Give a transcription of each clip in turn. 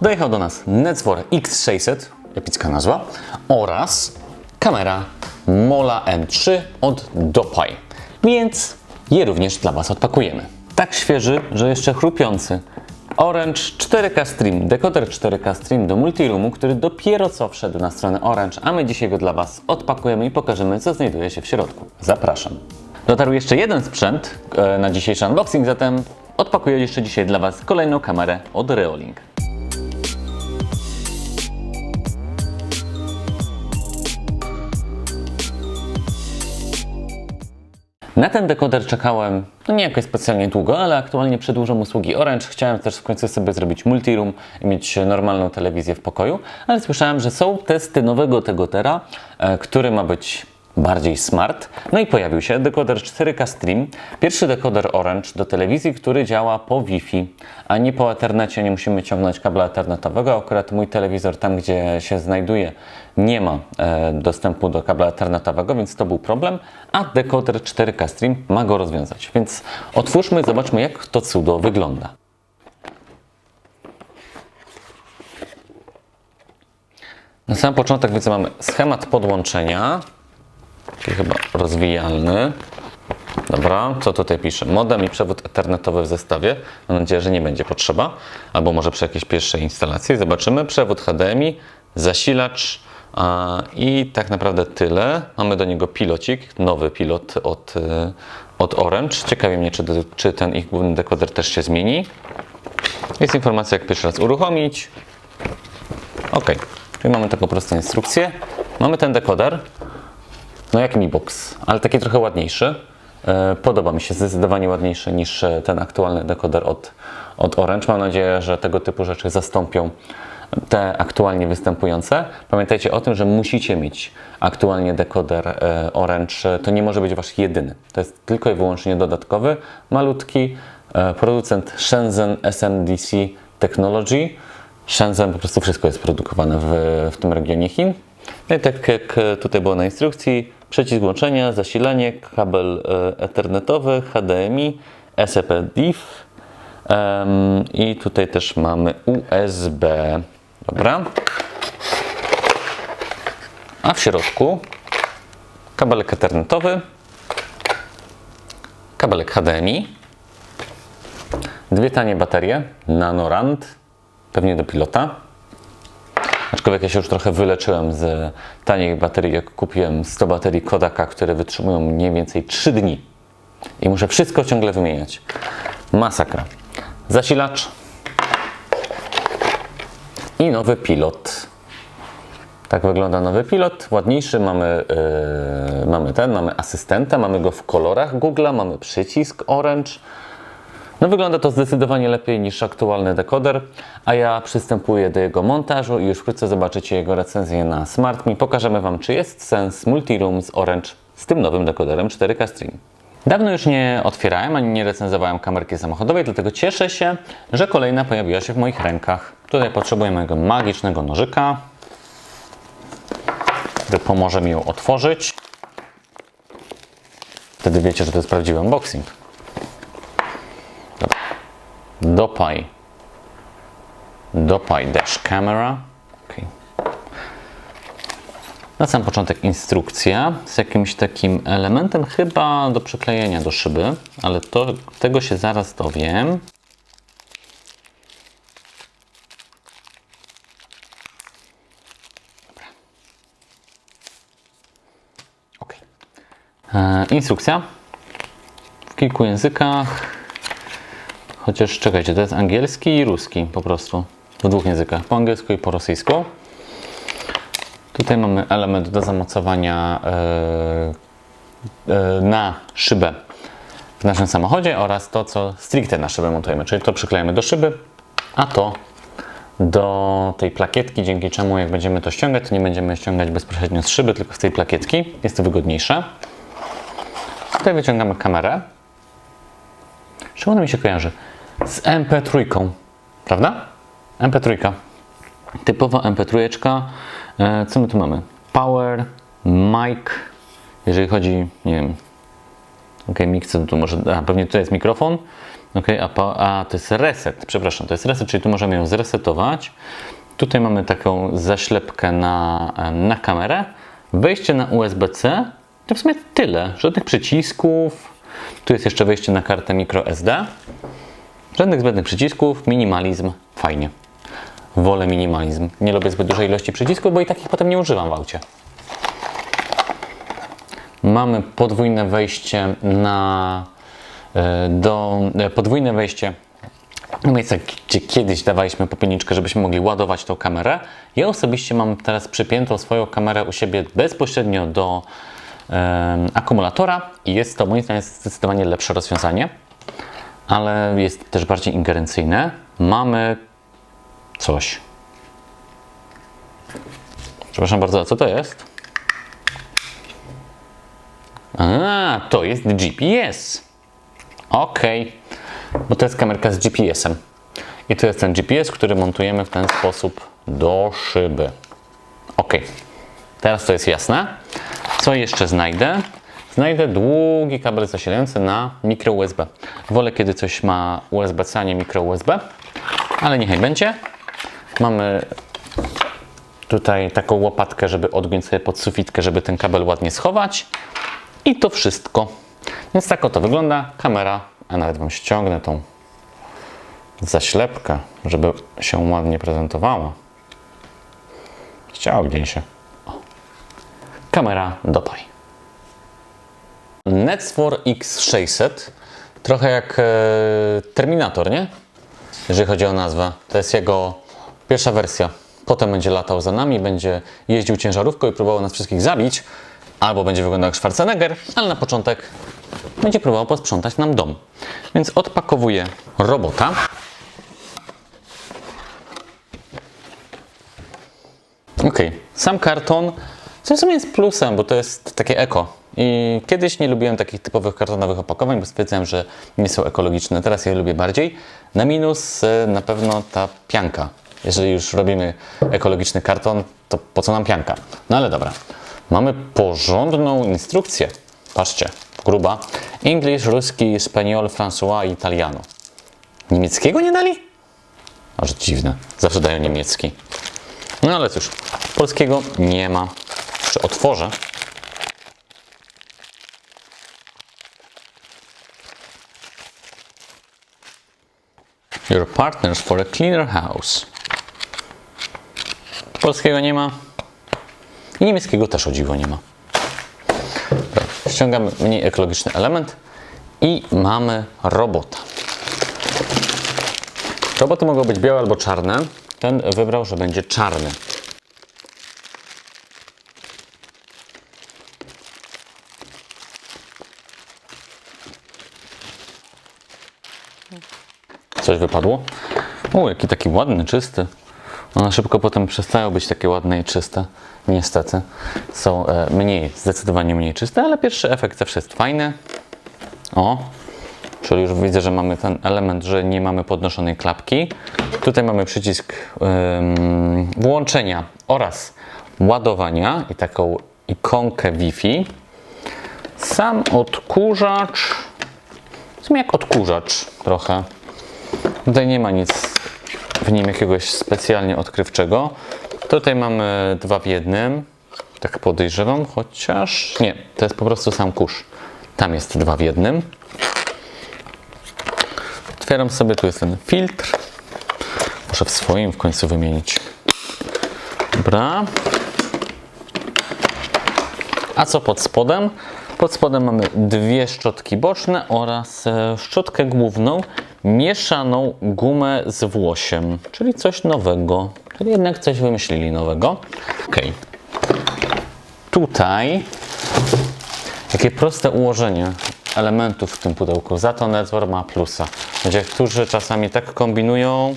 Dojechał do nas Netswar X600, epicka nazwa, oraz kamera Mola M3 od Dopaj. Więc je również dla Was odpakujemy. Tak świeży, że jeszcze chrupiący. Orange 4K Stream, dekoder 4K Stream do multiroomu, który dopiero co wszedł na stronę Orange, a my dzisiaj go dla Was odpakujemy i pokażemy, co znajduje się w środku. Zapraszam. Dotarł jeszcze jeden sprzęt e, na dzisiejszy unboxing, zatem odpakuję jeszcze dzisiaj dla Was kolejną kamerę od Reolink. Na ten dekoder czekałem no nie jakoś specjalnie długo, ale aktualnie przedłużam usługi Orange. Chciałem też w końcu sobie zrobić multiroom i mieć normalną telewizję w pokoju, ale słyszałem, że są testy nowego dekodera, e, który ma być bardziej smart. No i pojawił się dekoder 4K Stream, pierwszy dekoder Orange do telewizji, który działa po Wi-Fi, a nie po Ethernecie, nie musimy ciągnąć kabla ethernetowego. Akurat mój telewizor tam, gdzie się znajduje, nie ma e, dostępu do kabla ethernetowego, więc to był problem, a dekoder 4K Stream ma go rozwiązać. Więc otwórzmy, zobaczmy jak to cudo wygląda. Na sam początek widzę mamy schemat podłączenia, taki chyba rozwijalny. Dobra, co tutaj pisze? Modem i przewód ethernetowy w zestawie. Mam nadzieję, że nie będzie potrzeba, albo może przy jakiejś pierwszej instalacji. Zobaczymy. Przewód HDMI, zasilacz a, i tak naprawdę tyle. Mamy do niego pilocik, nowy pilot od, y, od Orange. Ciekawi mnie, czy, czy ten ich główny dekoder też się zmieni. Jest informacja, jak pierwszy raz uruchomić. Ok, czyli mamy taką prostą instrukcję. Mamy ten dekoder. No jak Mi Box, ale taki trochę ładniejszy. E, Podoba mi się, zdecydowanie ładniejszy niż e, ten aktualny dekoder od, od Orange. Mam nadzieję, że tego typu rzeczy zastąpią te aktualnie występujące. Pamiętajcie o tym, że musicie mieć aktualnie dekoder e, Orange. To nie może być wasz jedyny. To jest tylko i wyłącznie dodatkowy, malutki producent Shenzhen SMDC Technology. Shenzhen po prostu wszystko jest produkowane w, w tym regionie Chin. No i tak jak tutaj było na instrukcji, przycisk łączenia, zasilanie, kabel ethernetowy, HDMI, SEP DIF em, i tutaj też mamy USB. Dobra. A w środku kabelek ethernetowy, kabelek HDMI, dwie tanie baterie Nanorand, pewnie do pilota. Aczkolwiek ja się już trochę wyleczyłem z tanich baterii, jak kupiłem 100 baterii Kodaka, które wytrzymują mniej więcej 3 dni. I muszę wszystko ciągle wymieniać. Masakra. Zasilacz i nowy pilot. Tak wygląda nowy pilot. Ładniejszy mamy, yy, mamy ten, mamy asystenta, mamy go w kolorach Google'a, mamy przycisk Orange. No wygląda to zdecydowanie lepiej niż aktualny dekoder, a ja przystępuję do jego montażu i już wkrótce zobaczycie jego recenzję na SmartMe. Pokażemy Wam, czy jest sens multiroom z Orange z tym nowym dekoderem 4K Stream. Dawno już nie otwierałem ani nie recenzowałem kamerki samochodowej, dlatego cieszę się, że kolejna pojawiła się w moich rękach. Tutaj potrzebuję mojego magicznego nożyka, który pomoże mi ją otworzyć. Wtedy wiecie, że to jest prawdziwy unboxing. Dopaj. Dopaj dash camera. Okay. Na sam początek instrukcja z jakimś takim elementem chyba do przyklejenia do szyby, ale to, tego się zaraz dowiem. E, instrukcja w kilku językach. Chociaż czekajcie, to jest angielski i ruski po prostu. W dwóch językach, po angielsku i po rosyjsku. Tutaj mamy element do zamocowania e, e, na szybę w naszym samochodzie oraz to, co stricte na szybę montujemy, czyli to przyklejamy do szyby, a to do tej plakietki, dzięki czemu jak będziemy to ściągać, to nie będziemy ściągać bezpośrednio z szyby, tylko z tej plakietki. Jest to wygodniejsze. Tutaj wyciągamy kamerę. Czemu ona mi się kojarzy? Z MP3, prawda? MP3. Typowa MP3. E, Co my tu mamy? Power, mic. Jeżeli chodzi, nie wiem, ok, to tu może, a, pewnie tutaj jest mikrofon. Ok, a, a to jest reset, przepraszam, to jest reset, czyli tu możemy ją zresetować. Tutaj mamy taką zaślepkę na, em, na kamerę, wejście na USB-C, to w sumie tyle, żadnych przycisków. Tu jest jeszcze wejście na kartę microSD. Żadnych zbędnych przycisków, minimalizm, fajnie. Wolę minimalizm. Nie lubię zbyt dużej ilości przycisków, bo i takich potem nie używam w aucie. Mamy podwójne wejście na e, do e, podwójne wejście do miejsca, gdzie kiedyś dawaliśmy popielniczkę, żebyśmy mogli ładować tą kamerę. Ja osobiście mam teraz przypiętą swoją kamerę u siebie bezpośrednio do akumulatora i jest to moim zdaniem zdecydowanie lepsze rozwiązanie, ale jest też bardziej ingerencyjne. Mamy coś. Przepraszam bardzo, a co to jest? A, to jest GPS. Ok, bo to jest kamerka z GPS-em. I to jest ten GPS, który montujemy w ten sposób do szyby. Ok, teraz to jest jasne. Co jeszcze znajdę? Znajdę długi kabel zasilający na mikro USB. Wolę, kiedy coś ma USB-C, a nie mikro USB, ale niechaj będzie. Mamy tutaj taką łopatkę, żeby odgiąć sobie pod sufitkę, żeby ten kabel ładnie schować. I to wszystko. Więc tak oto wygląda kamera, a nawet Wam ściągnę tą zaślepkę, żeby się ładnie prezentowała. Ściągnij się. O. Kamera dopaj. Netsfor X600 trochę jak e, Terminator, nie? Jeżeli chodzi o nazwę. To jest jego pierwsza wersja. Potem będzie latał za nami, będzie jeździł ciężarówką i próbował nas wszystkich zabić. Albo będzie wyglądał jak Schwarzenegger, ale na początek będzie próbował posprzątać nam dom. Więc odpakowuję robota. Ok, sam karton, co w sumie jest plusem, bo to jest takie eko. I kiedyś nie lubiłem takich typowych kartonowych opakowań, bo stwierdzałem, że nie są ekologiczne. Teraz je lubię bardziej. Na minus e, na pewno ta pianka. Jeżeli już robimy ekologiczny karton, to po co nam pianka? No ale dobra. Mamy porządną instrukcję. Patrzcie, gruba. English, ruski, spaniol, François italiano. Niemieckiego nie dali? Aż dziwne. Zawsze dają niemiecki. No ale cóż, polskiego nie ma. Jeszcze otworzę. Your partners for a cleaner house. Polskiego nie ma. I niemieckiego też o dziwo nie ma. Ściągamy mniej ekologiczny element i mamy robota. Roboty mogą być białe albo czarne. Ten wybrał, że będzie czarny. Coś wypadło? O, jaki taki ładny, czysty. One szybko potem przestają być takie ładne i czyste. Niestety. Są e, mniej, zdecydowanie mniej czyste, ale pierwszy efekt zawsze jest fajny. O, czyli już widzę, że mamy ten element, że nie mamy podnoszonej klapki. Tutaj mamy przycisk ym, włączenia oraz ładowania i taką ikonkę Wi-Fi. Sam odkurzacz, w sumie jak odkurzacz trochę. Tutaj nie ma nic w nim jakiegoś specjalnie odkrywczego. Tutaj mamy dwa w jednym. Tak podejrzewam, chociaż nie, to jest po prostu sam kurz. Tam jest dwa w jednym. Otwieram sobie, tu jest ten filtr. Muszę w swoim w końcu wymienić. Dobra. A co pod spodem? Pod spodem mamy dwie szczotki boczne oraz e, szczotkę główną, mieszaną gumę z włosiem, czyli coś nowego. Czyli jednak coś wymyślili nowego. Ok. Tutaj jakie proste ułożenie elementów w tym pudełku. Za to Nedzor ma plusa. Ludzie, którzy czasami tak kombinują,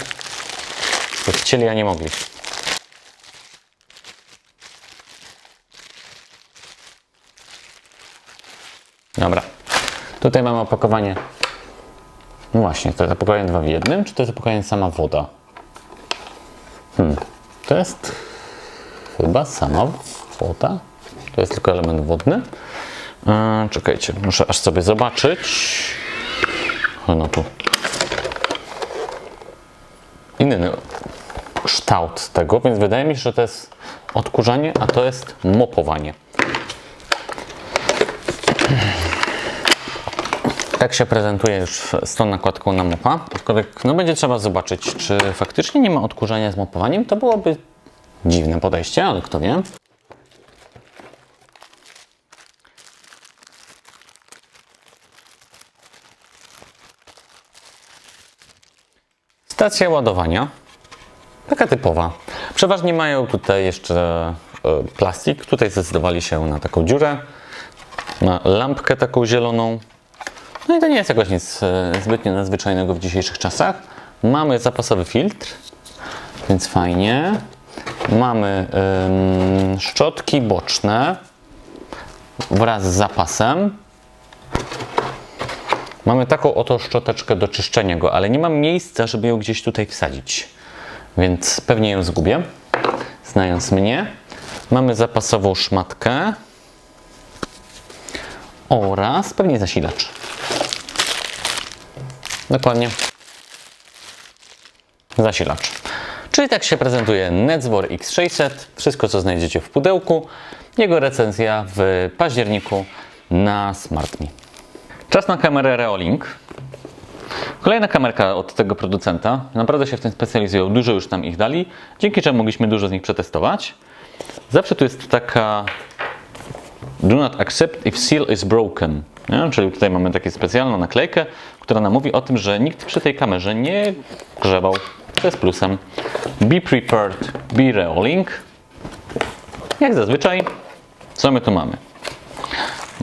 to chcieli, a nie mogli. Dobra. Tutaj mamy opakowanie. No właśnie, to jest zapokojem dwa w jednym, czy to jest zapokojem sama woda? Hmm, to jest chyba sama woda. To jest tylko element wodny. Eee, czekajcie, muszę aż sobie zobaczyć. O, no tu. Inny kształt tego, więc wydaje mi się, że to jest odkurzanie, a to jest mopowanie. Tak się prezentuje już z tą nakładką na mopa. Aczkolwiek no będzie trzeba zobaczyć, czy faktycznie nie ma odkurzania z mopowaniem. To byłoby dziwne podejście, ale kto wie. Stacja ładowania. Taka typowa. Przeważnie mają tutaj jeszcze e, plastik. Tutaj zdecydowali się na taką dziurę, na lampkę taką zieloną. No i to nie jest jakoś nic e, zbytnio nadzwyczajnego w dzisiejszych czasach. Mamy zapasowy filtr, więc fajnie. Mamy ym, szczotki boczne wraz z zapasem. Mamy taką oto szczoteczkę do czyszczenia go, ale nie mam miejsca, żeby ją gdzieś tutaj wsadzić. Więc pewnie ją zgubię, znając mnie. Mamy zapasową szmatkę oraz pewnie zasilacz. Dokładnie. Zasilacz. Czyli tak się prezentuje Nedzwor X600. Wszystko, co znajdziecie w pudełku. Jego recenzja w październiku na SmartMe. Czas na kamerę Reolink. Kolejna kamerka od tego producenta. Naprawdę się w tym specjalizują. Dużo już nam ich dali, dzięki czemu mogliśmy dużo z nich przetestować. Zawsze tu jest taka Do not accept if seal is broken. Nie? Czyli tutaj mamy taką specjalną naklejkę, która nam mówi o tym, że nikt przy tej kamerze nie grzebał. To jest plusem. Be prepared, be reolink. Jak zazwyczaj, co my tu mamy?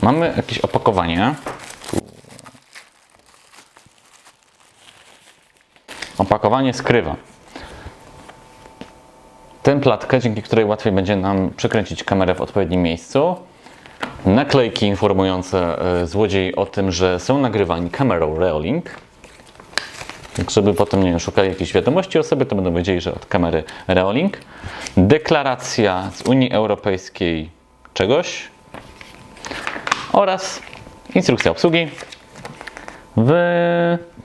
Mamy jakieś opakowanie. Opakowanie skrywa tę platkę, dzięki której łatwiej będzie nam przykręcić kamerę w odpowiednim miejscu. Naklejki informujące e, złodziei o tym, że są nagrywani kamerą Reolink. Tak, żeby potem nie szukali jakiejś wiadomości o sobie, to będą wiedzieli, że od kamery Reolink. Deklaracja z Unii Europejskiej czegoś oraz instrukcja obsługi w,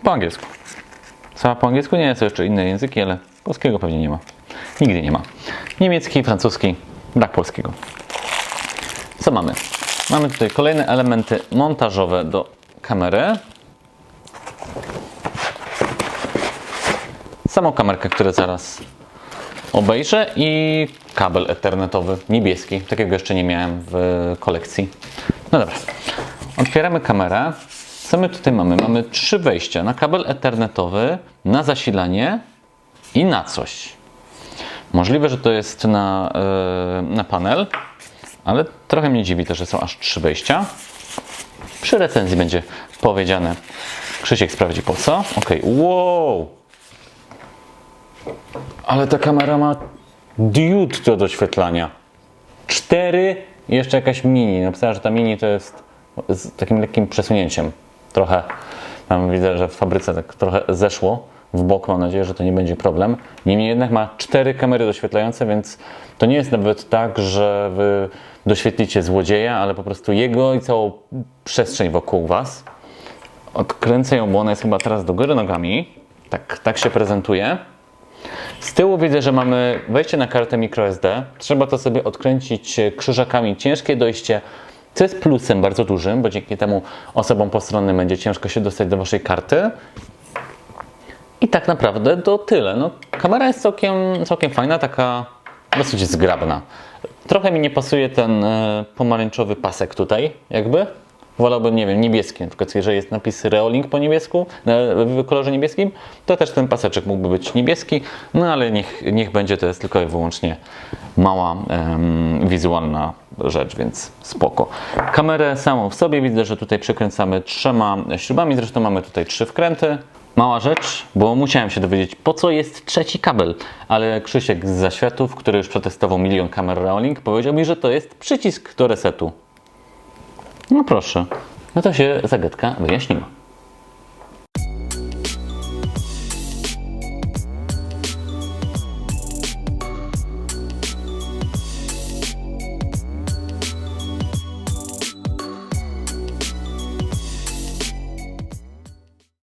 po angielsku. Cała po angielsku nie są jeszcze inne języki, ale polskiego pewnie nie ma. Nigdy nie ma. Niemiecki, francuski, brak polskiego. Co mamy? Mamy tutaj kolejne elementy montażowe do kamery. Samą kamerkę, którą zaraz obejrzę i kabel ethernetowy niebieski. Takiego jeszcze nie miałem w kolekcji. No dobra. Otwieramy kamerę. Co my tutaj mamy? Mamy trzy wejścia na kabel ethernetowy, na zasilanie i na coś. Możliwe, że to jest na, yy, na panel, ale trochę mnie dziwi to, że są aż trzy wejścia. Przy recenzji będzie powiedziane. Krzysiek sprawdzi po co. Ok, wow! Ale ta kamera ma diod do doświetlania. Cztery jeszcze jakaś mini. Napisałem, że ta mini to jest z takim lekkim przesunięciem. Trochę, tam widzę, że w fabryce tak trochę zeszło w bok. Mam nadzieję, że to nie będzie problem. Niemniej jednak ma cztery kamery doświetlające, więc to nie jest nawet tak, że wy doświetlicie złodzieja, ale po prostu jego i całą przestrzeń wokół was. Odkręcę ją, bo ona jest chyba teraz do góry nogami. Tak, tak się prezentuje. Z tyłu widzę, że mamy wejście na kartę microSD. Trzeba to sobie odkręcić krzyżakami. Ciężkie dojście, co jest plusem bardzo dużym, bo dzięki temu osobom postronnym będzie ciężko się dostać do waszej karty. I tak naprawdę to tyle. No, kamera jest całkiem, całkiem fajna, taka dosyć zgrabna. Trochę mi nie pasuje ten e, pomarańczowy pasek tutaj, jakby. Wolałbym, nie wiem, niebieski. Na przykład, jeżeli jest napis Reolink po niebiesku, w kolorze niebieskim, to też ten paseczek mógłby być niebieski, no ale niech, niech będzie, to jest tylko i wyłącznie mała wizualna rzecz, więc spoko. Kamerę samą w sobie widzę, że tutaj przykręcamy trzema śrubami, zresztą mamy tutaj trzy wkręty. Mała rzecz, bo musiałem się dowiedzieć, po co jest trzeci kabel, ale Krzysiek z Zaświatów, który już przetestował milion kamer Reolink, powiedział mi, że to jest przycisk do resetu. No proszę, no to się zagadka wyjaśniła.